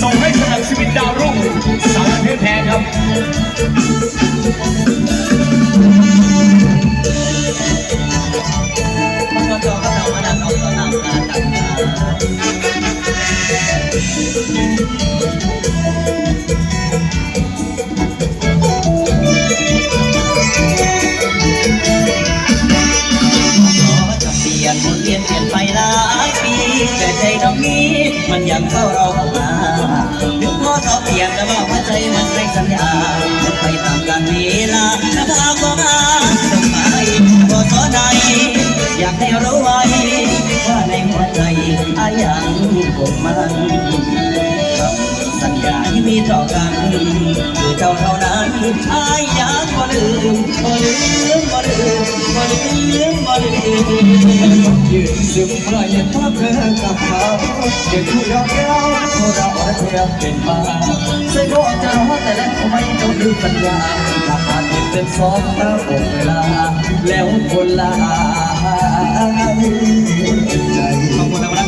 ส่งให้สำหรับชีวิตดาวรุ่งสาวเพชรแทนครับ แต่ใจน้องนี้ มันยังเฝ้ารอเข้ามาถึงพอเขาเปลี่ยนแต่ว่าหัวใจมันไม่สัญญาไปตามกาลเวลาถ้าพาก็มาต้องไปก็สอใดอยากให้รู้ไว้ว่าในหัวใจอายังคงมันคำสัญญาที่มีต่อกันคือเจ้าเท่านั้นอายัง ลืมบ่ลืมบ่ลืมบ่ลืมบ่ลืมยืนซึมเมื่เห็นภาเธอกับเขาเด็กผู้ยอดเย้าพวกเราและเธอเป็นมาใส่ก็จะรอแต่แล้วทำไมต้องลืมสัญญาหลับผ่านเป็นสองตาบเวลา แล้วคนละใจขอบคุณกำลังใจค่ะเ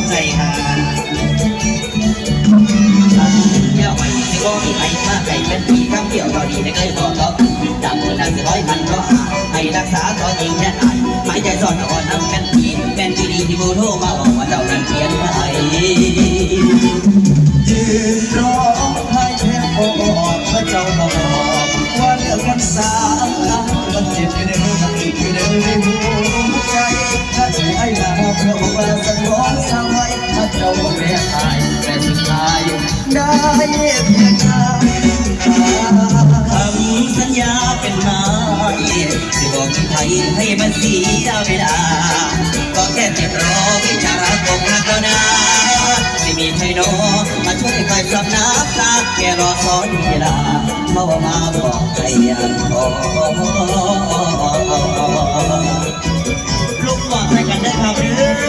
ษาตัวจริงแค่ไหนหายใจสอนอ่อนน้ำเป็นปีเป็นทีดีที่โบโทมาบอกว่าเจ้านั้นเขียนไว้ยืนร้องไห้แทบบอกพระเจ้าบอกว่าเรื่องมันสามันเจ็บอยู่ในหัวใจอยู่ในหัวใจถ้าใจไอ้ลาเพราะว่าสังวรสาวไว้ถ้าเจ้าแม่ตายแต่สุดท้ายได้เพียง ให้มันเสียเวลา ก็แค่ติดรอวิชารักคงหักก็นาไม่มีใครโนมาช่วยคอยซับน้ำตาแค่รอสอนเวลามาว่ามาบอกใจยังพอลูกบอกอะไรกันได้ครับเด้อพ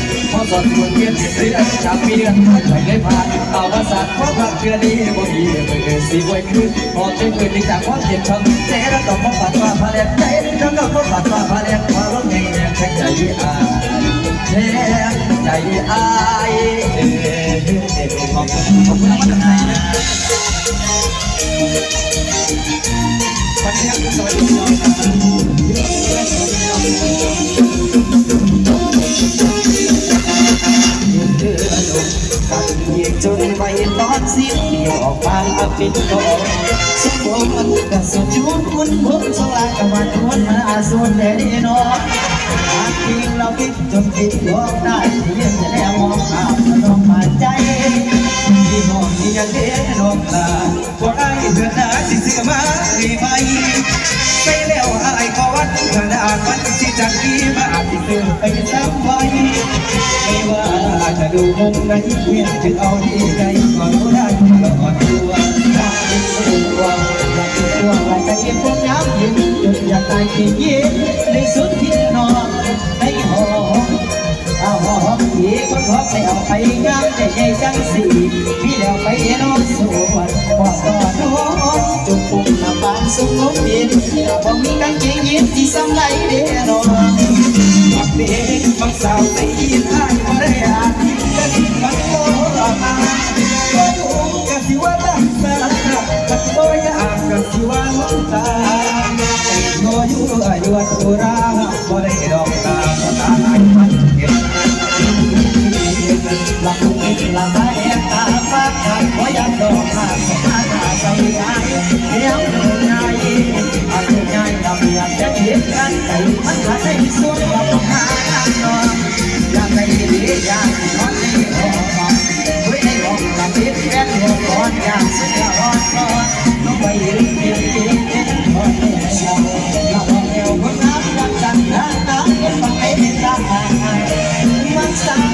อ สอนเพียนเสียนเพียนเรียนจากปีเดือนไม่ได้ผ่านเอาภาษาเพราะพักเดือนนี้บ่มีเมื่อสีไว้คืนพอเจ็บคืนจากความเจ็บช้ำใจรักต้องมาปัดว่าพาเลียนใจรักต้องมาปัดว่าพาเลียนความรักแง่แง่แข็งใจอายแข็งใจอายขอบคุณขอบคุณมากนะวันนี้สวัสดีครับ สิ้นเดียวออกบางอภิษก็สุขมันก็สุดชุ ดคุณผมสลายกับวันวันมาสุดเลยดีเนาะหากทิ้งเราคิดจนติดลอกได้ที่ยังจะแล้วมองข้ามน้องมาใจที่มองที่ยังเด็นอกตาได้เดือนหน้าสิเสือมาหรือไม่ไปแล้วอายก็วัดขนาดวันสิจากกี่มาอาจสิเสือไปซ้ำไว้ไม่ว่าจะดูมุมไหนเพียงถึงเอาดีใจก็รู้ได้ก็อ่อนตัว ถ้าเป็นตัวอยากเป็นตัวว่าใจเย็นพวกย้ำยืนจนอยากตายเพียงยิ้มในสุดที่นอนในหอเอาหอมผีคนพบไปเอาไปงามใจใหญ่จังสีพี่แล้วไปนอนสวนบอกต่อน้องจุกปุ่มน้ำบานสุกนกดินบ่มีกางเกงยีนที่ซ้ำไหลเด้อนอนบักเด็กบักสาวตีท้ายบ่ได้อ่านกะสิบักโตมาบ่ถูกกะสิว่า น้ำตาไอ้โยู่อายุตุราบ่ได้ดอกตาตาไหนมันเก็บหลับไม่หลับได้ตาฟ้าขาดเพราะยังดอกมาสมาตาใจยายเดี๋ยวดูง่ายอาจจะง่ายลำอยากจะเขียนกันใจมันหาได้ส่วนเราต้องหาทานอนอยากได้ดีอยาก มั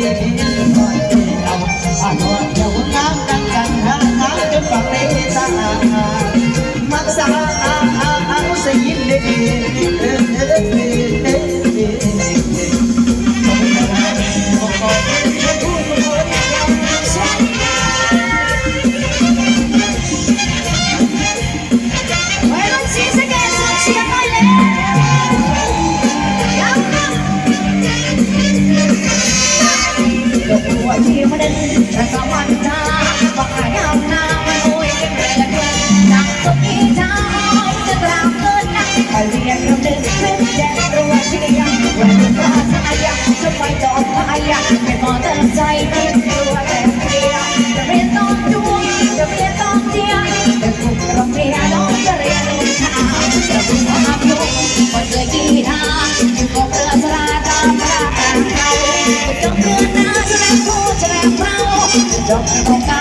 จอกของตา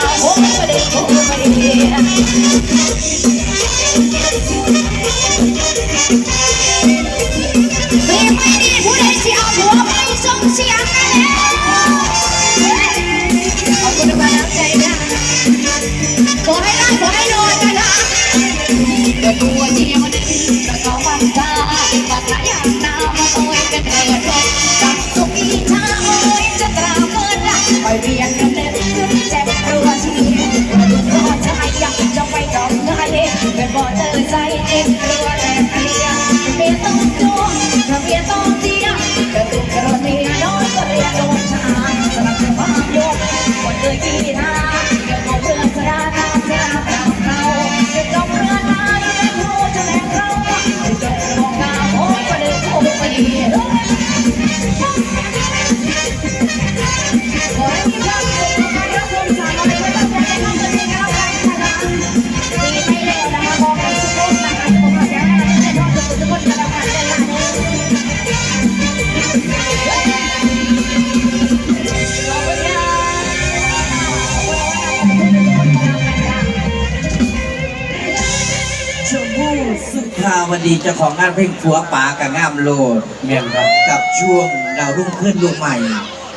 สุขาวันดีเจ้าของงานเพ่งฟัวป่ากับงามโลดเมียนครับ กับช่วงดาวรุ่งขึ้นดวงใหม่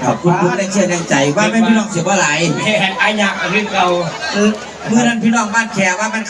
ขอบคุณทุกแรงเชียร์แรงใจว่าไม่พี่น้องเสียว่าไหลแม่อายากอริเก่าเมื่อนั้นพี่น้องบ้านแขว่ามัน